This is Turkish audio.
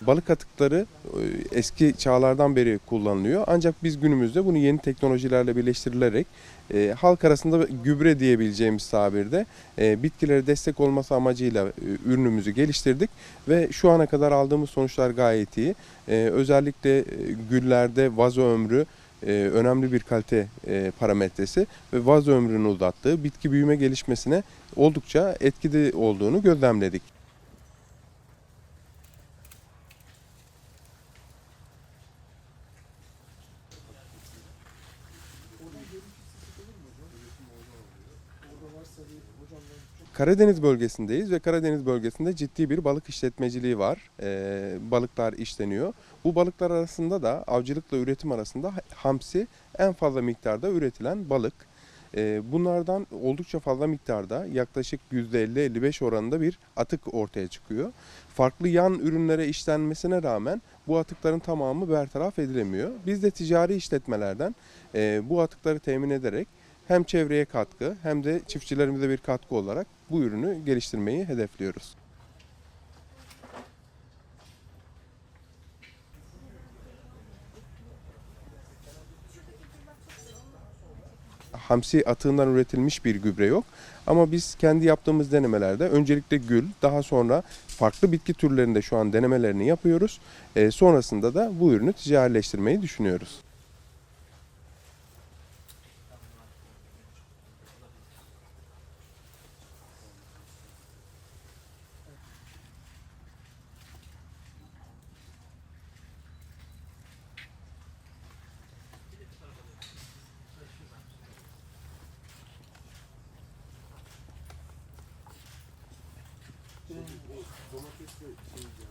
balık atıkları e, eski çağlardan beri kullanılıyor. Ancak biz günümüzde bunu yeni teknolojilerle birleştirilerek e, halk arasında gübre diyebileceğimiz tabirde e, bitkilere destek olması amacıyla e, ürünümüzü geliştirdik ve şu ana kadar aldığımız sonuçlar gayet iyi. E, özellikle e, güllerde vazo ömrü e, önemli bir kalite e, parametresi ve vazo ömrünü uzattığı bitki büyüme gelişmesine oldukça etkili olduğunu gözlemledik. Karadeniz bölgesindeyiz ve Karadeniz bölgesinde ciddi bir balık işletmeciliği var. Ee, balıklar işleniyor. Bu balıklar arasında da avcılıkla üretim arasında hamsi en fazla miktarda üretilen balık. Ee, bunlardan oldukça fazla miktarda yaklaşık %50-55 oranında bir atık ortaya çıkıyor. Farklı yan ürünlere işlenmesine rağmen bu atıkların tamamı bertaraf edilemiyor. Biz de ticari işletmelerden e, bu atıkları temin ederek hem çevreye katkı hem de çiftçilerimize bir katkı olarak bu ürünü geliştirmeyi hedefliyoruz. Hamsi atığından üretilmiş bir gübre yok. Ama biz kendi yaptığımız denemelerde öncelikle gül, daha sonra farklı bitki türlerinde şu an denemelerini yapıyoruz. Ee, sonrasında da bu ürünü ticarileştirmeyi düşünüyoruz. ごまけついちいちゃう。